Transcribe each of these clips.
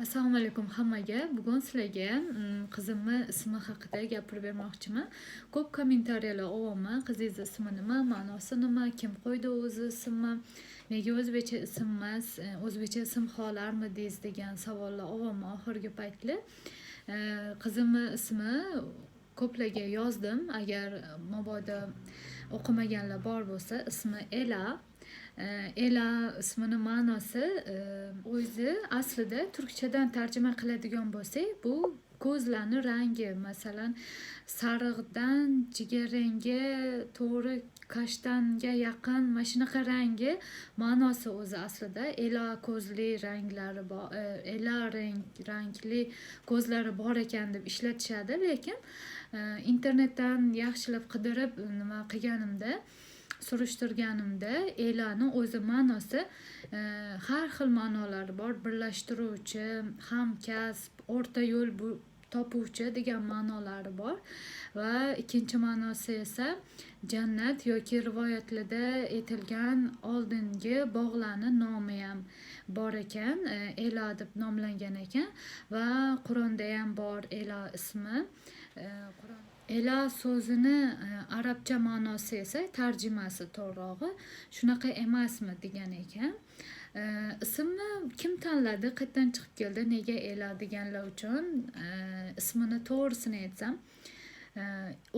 assalomu alaykum hammaga. Bugun sizlarga mm, qizimni ismi haqida gapirib bermoqchiman. Ko'p kommentariyalar olyapman qizingizni ismi nima ma'nosi nima kim qo'ydi o'zi ismni nega o'zbekcha ism emas o'zbekcha ism xohlarmidingiz degan savollar olyapman oxirgi paytlar e, qizimni ismi ko'plarga yozdim agar mabodo o'qimaganlar bor bo'lsa ismi ela. E, ela ismini ma'nosi e, o'zi aslida turkchadan tarjima qiladigan bo'lsak bu ko'zlarni rangi masalan sariqdan jigarrangga to'g'ri kashtanga yaqin mana shunaqa rangi ma'nosi o'zi aslida ela ko'zli ranglari bor e, ela rang rangli ko'zlari bor ekan deb ishlatishadi lekin e, internetdan yaxshilab qidirib nima qilganimda surishtirganimda elani o'zi ma'nosi e, har xil ma'nolari bor birlashtiruvchi hamkasb o'rta yo'l topuvchi degan ma'nolari bor. Va ikkinchi ma'nosi esa jannat yoki rivoyatlarda aytilgan oldingi bog'larni nomi ham bor ekan e, ela deb nomlangan ekan va qur'onda ham bor ela ismi. E, Qur'on- ela so'zini e, arabcha ma'nosi esa tarjimasi to'g'rirog'i shunaqa emasmi degan ekan. E, kim tanladi qayerdan chiqib keldi nega ela deganlar uchun e, ismini to'g'risini aytsam e,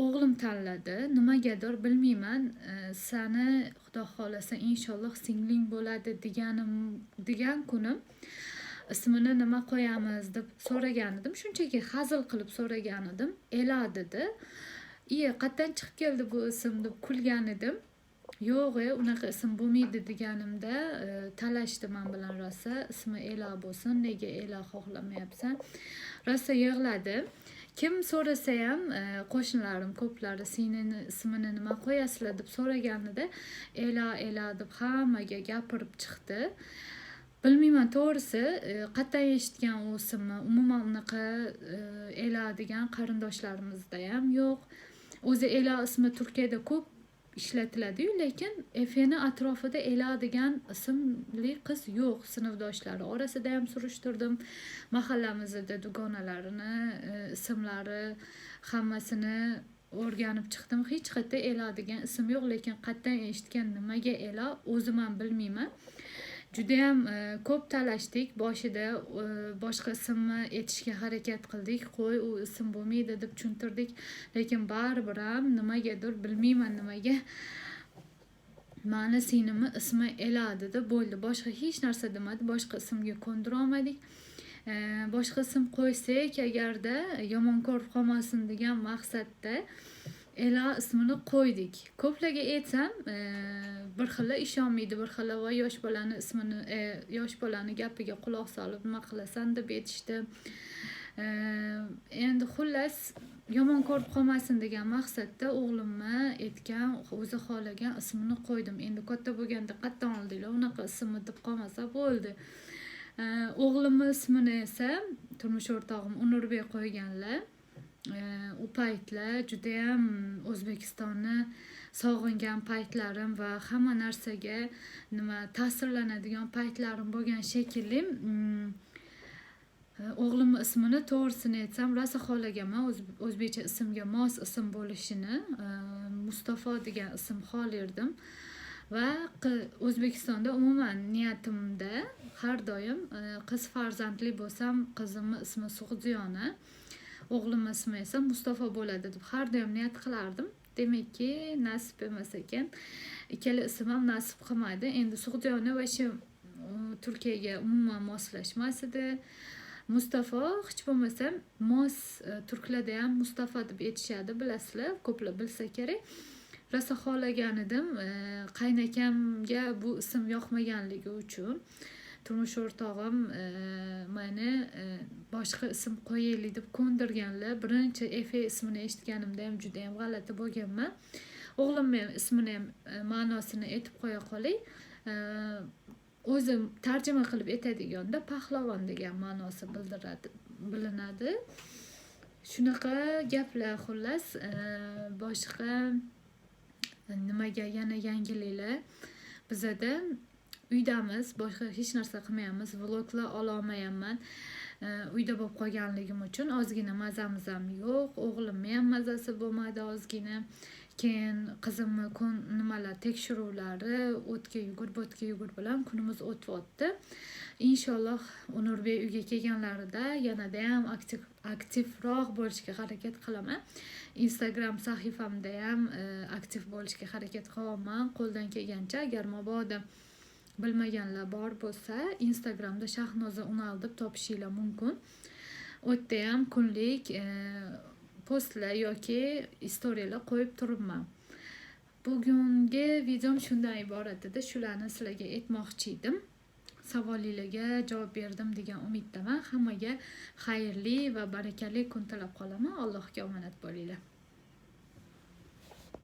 o'g'lim tanladi nimagadir bilmayman e, sani xudo xohlasa inshaalloh singling bo'ladi deganim degan kunim. İsmini nima qo'yamiz deb so'ragan edim. Shunchaki hazil qilib so'ragan edim. Ela dedi. İye qayerdan chiqib keldi bu ism deb kulgan edim yo'q e unaqa ism bo'lmaydi deganimda talashdi man bilan rosa ismi ela bo'lsin nega ela xohlamayapsan? Rosa yig'ladi. Kim so'rasa ham e, qo'shnilarim ko'plari singlini ismini nima qo'yasizlar deb so'raganida ela ela deb hammaga gapirib chiqdi. Bilmayman to'g'risi e, qayerdan eshitgan u ismni umuman unaqa e, ela degan qarindoshlarimizda ham yo'q. O'zi ela ismi turkiyada ko'p ishlatiladiyu lekin efeni atrofida ela degan ismli qiz yo'q sinfdoshlari orasida ham surishtirdim mahallamizda dugonalarini e, ismlari hammasini o'rganib chiqdim hech qayerda ela degan ism yo'q lekin qayerdan eshitgan nimaga ela o'zim ham bilmayman judayam e, ko'p talashdik boshida e, boshqa ismni aytishga harakat qildik. Qo'y u ism bo'lmaydi deb tushuntirdik. Lekin baribir ham nimagadir bilmayman nimaga. Mani singlimni ismi ela dedi bo'ldi. Boshqa hech narsa demadi. Boshqa ismga ko'ndirolmadik olmadik. E, boshqa ism qo'ysak agarda yomon ko'rib qolmasin degan maqsadda ela ismini qo'ydik. Ko'plaga aytsam e, bir xilla ishonmaydi bir xilla voy yosh bolani ismini e, yosh bolani gapiga quloq solib nima qilasan deb aytishdi. E, endi xullas yomon ko'rib qolmasin degan maqsadda o'g'limni aytgan o'zi xohlagan ismini qo'ydim. Endi katta bo'lganda qayerdan oldinglar unaqa ismni deb qolmasa bo'ldi. E, o'g'limni ismini esa turmush o'rtog'im unurbek qo'yganlar. U paytlar judayam o'zbekistonni sog'ingan paytlarim va hamma narsaga nima ta'sirlanadigan paytlarim bo'lgan shekilli Mm, e, o'g'limni ismini to'g'risini aytsam rosa xohlaganman o'z- o'zbekcha ismga mos ism bo'lishini E, mustafo degan ism xohlardim va o'zbekistonda umuman niyatimda har doim e, qiz farzandli bo'lsam qizimni ismi sug'diyona o'g'limni ismi esa mustafo bo'ladi deb har doim niyat qilardim demakki nasib emas ekan ikkala ism ham nasib qilmadi endi sug'diyona shu e, turkiyaga umuman moslashmas edi mustafo hech bo'lmasa mos e, turklarda ham mustafo deb aytishadi bilasizlar ko'plar bilsa kerak. Rosa xohlagan edim e, qaynakamga bu ism yoqmaganligi uchun turmush o'rtog'im e, mani e, boshqa ism qo'yaylik deb ko'ndirganlar. Birinchi efe ismini eshitganimda ham juda yam g'alati bo'lganman. O'g'limni ham ismini ham e, ma'nosini aytib qo'ya qolay. O'zi tarjima qilib aytadiganda pahlavon degan ma'nosi bildiradi bilinadi. Shunaqa gaplar xullas boshqa nimaga yana yangiliklar? Bizada uydamiz boshqa hech narsa qilmayapmiz. Vloglar ololmayapman E, uyda bo'lib qolganligim uchun ozgina mazamiz ham yo'q. O'g'limni ham mazasi bo'lmadi ozgina. Keyin qizimni kon- nimalar tekshiruvlari o'tga yugur bo'tga yugur bilan kunimiz o'tyapti inshaalloh nurbek uyga kelganlarida yanada ham aktiv aktivroq bo'lishga harakat qilaman. İnstagram sahifamda ham e, aktiv bo'lishga harakat qilyapman qo'ldan kelgancha agar mabodo bilmaganlar bor bo'lsa instagramda shahnoza unal deb topishinglar mumkin. U yerda ham kunlik e, postlar yoki istoriyalar qo'yib turibman. Bugungi videom shundan iborat edi. Shularni sizlarga aytmoqchi edim. Savolinglarga javob berdim degan umiddaman. Hammaga xayrli va barakali kun tilab qolaman. Allohga omonat bo'linglar